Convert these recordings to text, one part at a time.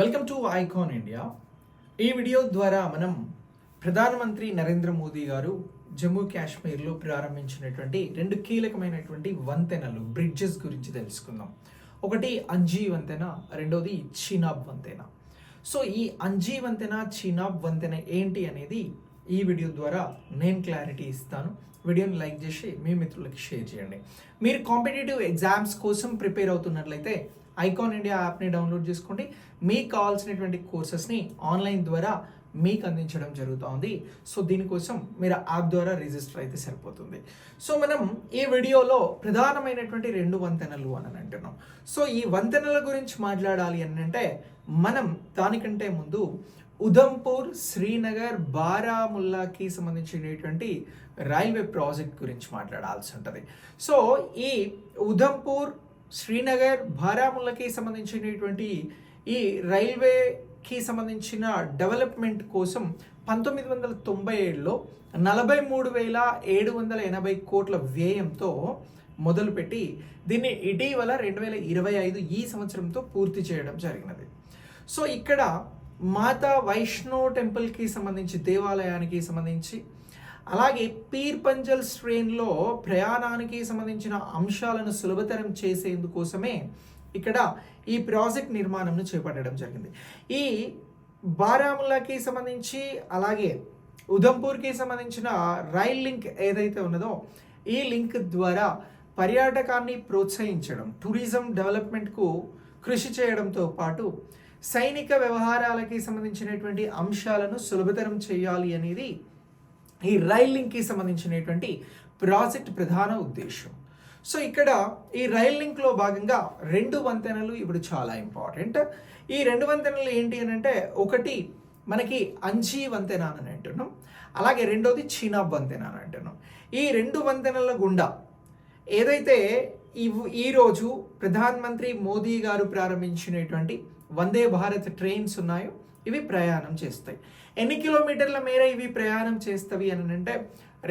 Welcome to Icon India. ఈ video ద్వారా మనం ప్రధానమంత్రి నరేంద్ర మోదీ గారు జమ్మూ కాశ్మీర్లో ప్రారంభించినటువంటి రెండు కీలకమైనటువంటి వంతెనలు బ్రిడ్జెస్ గురించి తెలుసుకుందాం. ఒకటి అంజీ వంతెన రెండోది చీనాబ్ వంతెన. సో ఈ అంజీ వంతెన చీనాబ్ వంతెన ఏంటి అనేది ఈ వీడియో ద్వారా నేను క్లారిటీ ఇస్తాను. వీడియోని లైక్ చేసి మీ మిత్రులకి షేర్ చేయండి. మీరు కాంపిటేటివ్ ఎగ్జామ్స్ కోసం ప్రిపేర్ అవుతున్నట్లయితే ఐకాన్ ఇండియా యాప్ని డౌన్లోడ్ చేసుకోండి. మీకు కావాల్సినటువంటి కోర్సెస్ని ఆన్లైన్ ద్వారా మీకు అందించడం జరుగుతోంది. సో దీనికోసం మీరు యాప్ ద్వారా రిజిస్టర్ అయితే సరిపోతుంది. సో మనం ఈ వీడియోలో ప్రధానమైనటువంటి రెండు వంతెనలు అని అంటున్నాం. సో ఈ వంతెనల గురించి మాట్లాడాలి అని అంటే మనం దానికంటే ముందు ఉధంపూర్ శ్రీనగర్ బారాముల్లాకి సంబంధించినటువంటి రైల్వే ప్రాజెక్ట్ గురించి మాట్లాడాల్సి ఉంటుంది. సో ఈ ఉధంపూర్ శ్రీనగర్ బారాముల్లాకి సంబంధించినటువంటి ఈ రైల్వేకి సంబంధించిన డెవలప్మెంట్ కోసం పంతొమ్మిది వందల తొంభై ఏడులో నలభై మూడు వేల ఏడు వందల ఎనభై కోట్ల వ్యయంతో మొదలుపెట్టి దీన్ని ఇటీవల రెండు వేల ఇరవై ఐదు ఈ సంవత్సరంతో పూర్తి చేయడం జరిగినది. సో ఇక్కడ మాతా వైష్ణో టెంపుల్కి సంబంధించి దేవాలయానికి సంబంధించి అలాగే పీర్ పంజల్ శ్రేణిలో ప్రయాణానికి సంబంధించిన అంశాలను సులభతరం చేసేందుకోసమే ఇక్కడ ఈ ప్రాజెక్ట్ నిర్మాణంను చేపట్టడం జరిగింది. ఈ బారాముల్లాకి సంబంధించి అలాగే ఉదంపూర్కి సంబంధించిన రైల్ లింక్ ఏదైతే ఉన్నదో ఈ లింక్ ద్వారా పర్యాటకాన్ని ప్రోత్సహించడం టూరిజం డెవలప్మెంట్కు కృషి చేయడంతో పాటు సైనిక వ్యవహారాలకి సంబంధించినటువంటి అంశాలను సులభతరం చేయాలి అనేది ఈ రైల్ లింక్కి సంబంధించినటువంటి ప్రాజెక్ట్ ప్రధాన ఉద్దేశం. సో ఇక్కడ ఈ రైల్ లింక్లో భాగంగా రెండు వంతెనలు ఇప్పుడు చాలా ఇంపార్టెంట్. ఈ రెండు వంతెనలు ఏంటి అని అంటే ఒకటి మనకి అంజీ వంతెన అని అంటున్నాం. అలాగే రెండోది చీనా వంతెన అని అంటున్నాం. ఈ రెండు వంతెనల గుండా ఏదైతే ఈరోజు ప్రధానమంత్రి మోదీ గారు ప్రారంభించినటువంటి వందే భారత్ ట్రైన్స్ ఉన్నాయో ఇవి ప్రయాణం చేస్తాయి. ఎన్ని కిలోమీటర్ల మేర ఇవి ప్రయాణం చేస్తవి అని అంటే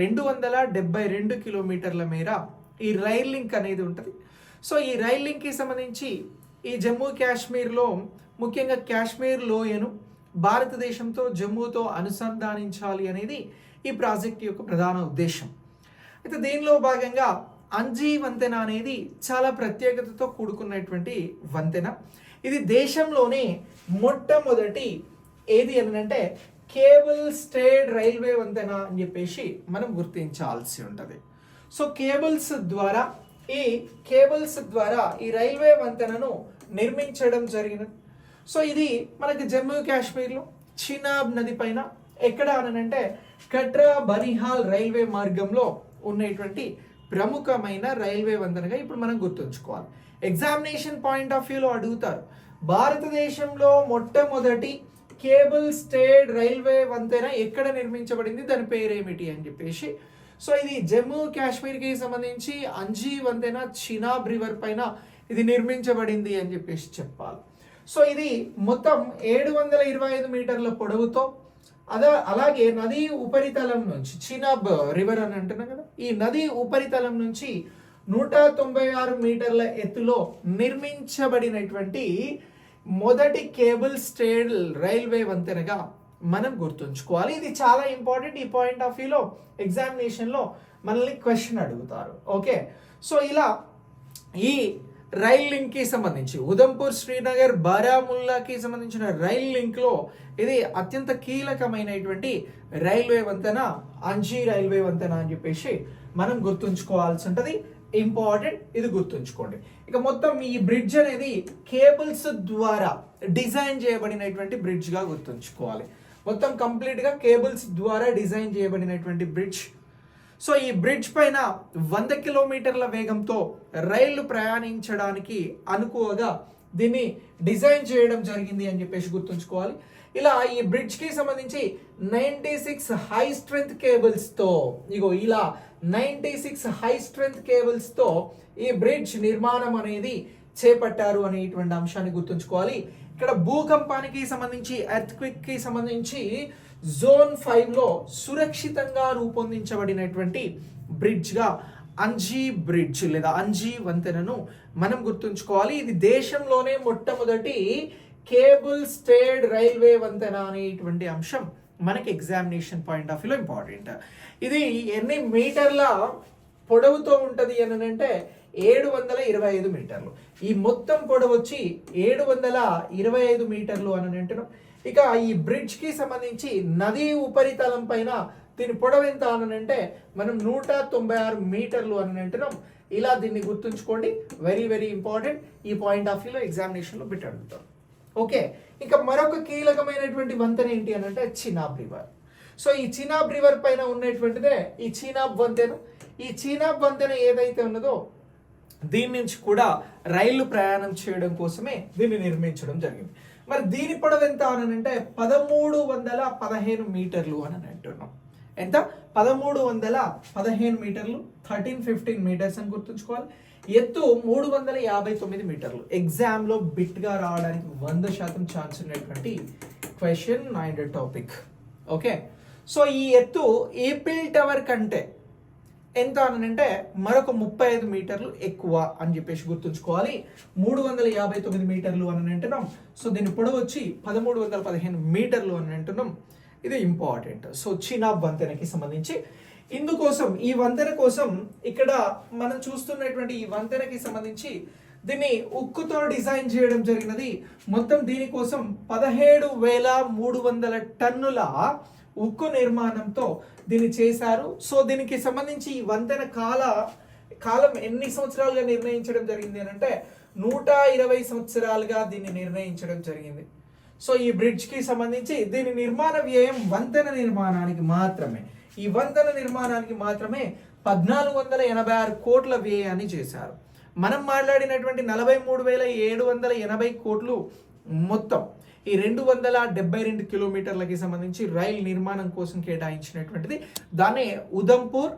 రెండు వందల డెబ్బై రెండు కిలోమీటర్ల మేర ఈ రైల్ లింక్ అనేది ఉంటుంది. సో ఈ రైల్ లింక్కి సంబంధించి ఈ జమ్మూ కాశ్మీర్లో ముఖ్యంగా కాశ్మీర్ లోయను భారతదేశంతో జమ్మూతో అనుసంధానించాలి అనేది ఈ ప్రాజెక్ట్ యొక్క ప్రధాన ఉద్దేశం. అయితే దీనిలో భాగంగా అంజీ వంతెన అనేది చాలా ప్రత్యేకతతో కూడుకున్నటువంటి వంతెన. ఇది దేశంలోనే మొట్టమొదటి ఏది అని అంటే కేబుల్ స్టేడ్ రైల్వే వంతెన అని చెప్పేసి మనం గుర్తించాల్సి ఉంటుంది. సో కేబుల్స్ ద్వారా ఈ కేబుల్స్ ద్వారా ఈ రైల్వే వంతెనను నిర్మించడం జరిగినది సో ఇది మనకి జమ్మూ కాశ్మీర్లో చినాబ్ నది పైన ఎక్కడ అనంటే కట్రా బనిహాల్ రైల్వే మార్గంలో ఉన్నటువంటి ప్రముఖమైన రైల్వే వంతెనగా ఇప్పుడు మనం గుర్తుంచుకోవాలి. ఎగ్జామినేషన్ పాయింట్ ఆఫ్ వ్యూలో అడుగుతారు. భారతదేశంలో మొట్టమొదటి కేబుల్ స్టేడ్ రైల్వే వంతెన ఎక్కడ నిర్మించబడింది? దాని పేరేమిటి అని చెప్పేసి. సో ఇది జమ్మూ కాశ్మీర్కి సంబంధించి అంజీ వంతెన చినాబ్ రివర్ పైన ఇది నిర్మించబడింది అని చెప్పేసి చెప్పాలి. సో ఇది మొత్తం ఏడు వందల ఇరవై ఐదు మీటర్ల పొడవుతో అదే అలాగే నదీ ఉపరితలం నుంచి చినాబ్ రివర్ అని అంటున్నాం కదా? ఈ నదీ ఉపరితలం నుంచి నూట తొంభై ఆరు మీటర్ల ఎత్తులో నిర్మించబడినటువంటి మొదటి కేబుల్ స్టేడ్ రైల్వే వంతెనగా మనం గుర్తుంచుకోవాలి. ఇది చాలా ఇంపార్టెంట్ ఈ పాయింట్ ఆఫ్ వ్యూలో ఎగ్జామినేషన్లో మనల్ని క్వశ్చన్ అడుగుతారు. ఓకే? సో ఇలా ఈ రైల్ లింక్కి సంబంధించి. ఉదంపూర్ శ్రీనగర్ బారాముల్లాకి సంబంధించిన రైల్ లింక్లో ఇది అత్యంత కీలకమైనటువంటి రైల్వే వంతెన అంజీ రైల్వే వంతెన అని చెప్పేసి మనం గుర్తుంచుకోవాల్సి ఉంటుంది. ఇంపార్టెంట్ ఇది గుర్తుంచుకోండి. ఇక మొత్తం ఈ బ్రిడ్జ్ అనేది కేబుల్స్ ద్వారా డిజైన్ చేయబడినటువంటి బ్రిడ్జ్గా గుర్తుంచుకోవాలి. మొత్తం కంప్లీట్గా కేబుల్స్ ద్వారా డిజైన్ చేయబడినటువంటి బ్రిడ్జ్ సో ఈ బ్రిడ్జ్ పైన వంద కిలోమీటర్ల వేగంతో రైళ్ళు ప్రయాణించడానికి అనుకువగా దీన్ని డిజైన్ చేయడం జరిగింది అని చెప్పేసి గుర్తుంచుకోవాలి. ఇలా ఈ బ్రిడ్జ్కి సంబంధించి నైంటీ సిక్స్ హై స్ట్రెంత్ కేబుల్స్తో ఇగో ఇలా నైంటీ సిక్స్ హై స్ట్రెంత్ కేబుల్స్తో ఈ బ్రిడ్జ్ నిర్మాణం అనేది చేపట్టారు అనేటువంటి అంశాన్ని గుర్తుంచుకోవాలి. ఇక్కడ భూకంపానికి సంబంధించి ఎర్త్ క్విక్కి సంబంధించి జోన్ ఫైవ్లో సురక్షితంగా రూపొందించబడినటువంటి బ్రిడ్జ్గా అంజీ బ్రిడ్జ్ లేదా అంజీ వంతెనను మనం గుర్తుంచుకోవాలి. ఇది దేశంలోనే మొట్టమొదటి కేబుల్ స్టేడ్ రైల్వే వంతెన అనేటువంటి అంశం మనకి ఎగ్జామినేషన్ పాయింట్ ఆఫ్ వ్యూలో ఇంపార్టెంట్. ఇది ఎన్ని మీటర్ల పొడవుతో ఉంటుంది అని అంటే ఏడు వందల ఇరవై ఐదు మీటర్లు. ఈ మొత్తం పొడవు వచ్చి ఏడు వందల ఇరవై ఐదు మీటర్లు అని అంటున్నాం ఇక ఈ బ్రిడ్జ్కి సంబంధించి నదీ ఉపరితలం పైన దీని పొడవు ఎంత అని అంటే మనం నూట తొంభై ఆరు మీటర్లు అని అంటున్నాం. ఇలా దీన్ని గుర్తుంచుకోండి. వెరీ వెరీ ఇంపార్టెంట్ ఈ పాయింట్ ఆఫ్ వ్యూలో ఎగ్జామినేషన్లో బిట్ అడుగుతాం. ఓకే ఇంకా మరొక కీలకమైనటువంటి వంతెన ఏంటి అని అంటే చినాబ్ రివర్ సో ఈ చినాబ్ రివర్ పైన ఉన్నటువంటిదే ఈ చీనాబ్ వంతెన. ఈ చీనాబ్ వంతెన ఏదైతే ఉన్నదో దీని నుంచి కూడా రైళ్ళు ప్రయాణం చేయడం కోసమే దీన్ని నిర్మించడం జరిగింది. మరి దీని పొడవు ఎంత అని అంటే పదమూడు వందల పదిహేను మీటర్లు అని అంటున్నాం. ఎంత? పదమూడు వందల పదిహేను మీటర్లు థర్టీన్ ఫిఫ్టీన్ మీటర్స్ అని గుర్తుంచుకోవాలి. ఎత్తు మూడు వందల యాభై తొమ్మిది మీటర్లు. ఎగ్జామ్లో బిట్గా రావడానికి వంద శాతం ఛాన్స్ ఉన్నటువంటి question and topic okay so ఈ ఎత్తు ఏపిల్ టవర్ కంటే ఎంత అని అంటే మరొక ముప్పై ఐదు మీటర్లు ఎక్కువ అని చెప్పేసి గుర్తుంచుకోవాలి. మూడు వందల యాభై తొమ్మిది మీటర్లు అని అంటున్నాం. సో దీని పొడవు వచ్చి పదమూడు వందల పదిహేను మీటర్లు అని అంటున్నాం. ఇది ఇంపార్టెంట్ సో చీనాబ్ వంతెనకి సంబంధించి. ఇందుకోసం ఈ వంతెన కోసం ఇక్కడ మనం చూస్తున్నటువంటి ఈ వంతెనకి సంబంధించి దీన్ని ఉక్కుతో డిజైన్ చేయడం జరిగినది. మొత్తం దీనికోసం పదిహేడు వేల మూడు వందల టన్నుల ఉక్కు నిర్మాణంతో దీన్ని చేశారు. సో దీనికి సంబంధించి ఈ వంతెన కాల కాలం ఎన్ని సంవత్సరాలుగా నిర్ణయించడం జరిగింది అని అంటే నూట ఇరవై సంవత్సరాలుగా దీన్ని నిర్ణయించడం జరిగింది. సో ఈ బ్రిడ్జ్కి సంబంధించి దీని నిర్మాణ వ్యయం వంతెన నిర్మాణానికి మాత్రమే. ఈ వంతెన నిర్మాణానికి మాత్రమే పద్నాలుగు వందల ఎనభై ఆరు కోట్ల వ్యయాన్ని చేశారు. మనం మాట్లాడినటువంటి నలభై మూడు వేల ఏడు వందల ఎనభై కోట్లు మొత్తం. ఈ రెండు వందల డెబ్బై రెండు కిలోమీటర్లకి సంబంధించి రైల్ నిర్మాణం కోసం కేటాయించినటువంటిది. దాన్ని ఉదంపూర్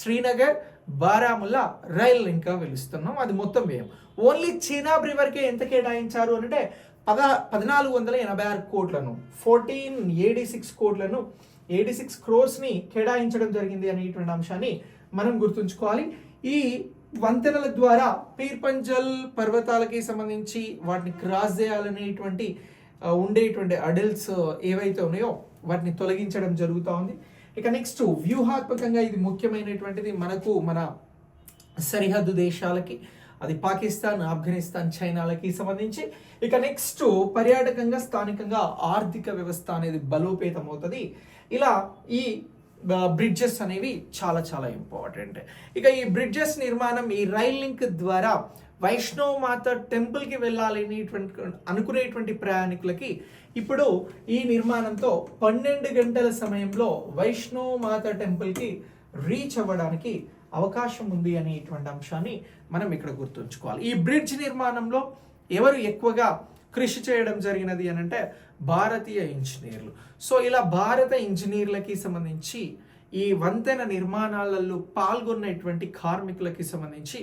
శ్రీనగర్ బారాముల్లా రైల్ ఇంకా పిలుస్తున్నాం. అది మొత్తం వ్యయం. ఓన్లీ చీనాబ్ రివర్కే ఎంత కేటాయించారు అంటే పద పద్నాలుగు వందల ఎనభై ఆరు కోట్లను ఫోర్టీన్ ఏడీ సిక్స్ కోట్లను ఎయిటీ సిక్స్ క్రోర్స్ని కేటాయించడం జరిగింది అనేటువంటి అంశాన్ని మనం గుర్తుంచుకోవాలి. ఈ వంతెనల ద్వారా పీర్పంజల్ పర్వతాలకి సంబంధించి వాటిని క్రాస్ చేయాలనేటువంటి ఉండేటువంటి అడల్ట్స్ ఏవైతే ఉన్నాయో వాటిని తొలగించడం జరుగుతూ ఉంది. ఇక నెక్స్ట్ వ్యూహాత్మకంగా ఇది ముఖ్యమైనటువంటిది మనకు మన సరిహద్దు దేశాలకి అది పాకిస్తాన్ ఆఫ్ఘనిస్తాన్ చైనాలకి సంబంధించి. ఇక నెక్స్ట్ పర్యాటకంగా స్థానికంగా ఆర్థిక వ్యవస్థ అనేది బలోపేతం అవుతుంది ఇలా ఈ బ్రిడ్జెస్ అనేవి చాలా చాలా ఇంపార్టెంట్ ఇక ఈ బ్రిడ్జెస్ నిర్మాణం ఈ రైల్ లింక్ ద్వారా వైష్ణవ మాత టెంపుల్కి వెళ్ళాలనేటువంటి అనుకునేటువంటి ప్రయాణికులకి ఇప్పుడు ఈ నిర్మాణంతో పన్నెండు గంటల సమయంలో వైష్ణవ మాత టెంపుల్కి రీచ్ అవ్వడానికి అవకాశం ఉంది అనేటువంటి అంశాన్ని మనం ఇక్కడ గుర్తుంచుకోవాలి. ఈ బ్రిడ్జ్ నిర్మాణంలో ఎవరు ఎక్కువగా కృషి చేయడం జరిగినది అని అంటే భారతీయ ఇంజనీర్లు. సో ఇలా భారత ఇంజనీర్లకి సంబంధించి ఈ వంతెన నిర్మాణాలలో పాల్గొన్నటువంటి కార్మికులకి సంబంధించి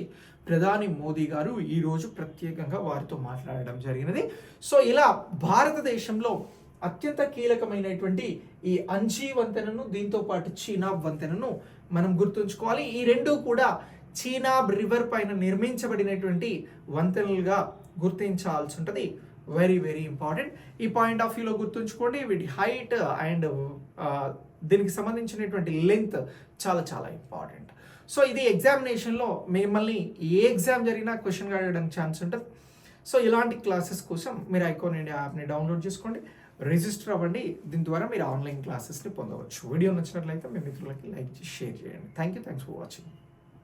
ప్రధాని మోదీ గారు ఈరోజు ప్రత్యేకంగా వారితో మాట్లాడడం జరిగినది. సో ఇలా భారతదేశంలో అత్యంత కీలకమైనటువంటి ఈ అంజీ వంతెనను దీంతో పాటు చీనాబ్ వంతెనను మనం గుర్తుంచుకోవాలి. ఈ రెండు కూడా చీనాబ్ రివర్ పైన నిర్మించబడినటువంటి వంతెనలుగా గుర్తించాల్సి ఉంటుంది. Very very important. ఈ పాయింట్ ఆఫ్ వ్యూలో గుర్తుంచుకోండి. వీటి హైట్ అండ్ దీనికి సంబంధించినటువంటి లెంత్ చాలా చాలా ఇంపార్టెంట్. సో ఇది ఎగ్జామినేషన్లో మిమ్మల్ని ఏ ఎగ్జామ్ జరిగినా క్వశ్చన్ అడగడానికి ఛాన్స్ ఉంటుంది. సో ఇలాంటి క్లాసెస్ కోసం మీరు ఐకోన్ ఇండియా యాప్ని డౌన్లోడ్ చేసుకోండి. రిజిస్టర్ అవ్వండి. దీని ద్వారా మీరు ఆన్లైన్ క్లాసెస్ని పొందవచ్చు. వీడియో నచ్చినట్లయితే మీ మిత్రులకి లైక్ చేసి షేర్ చేయండి. Thank you thanks for watching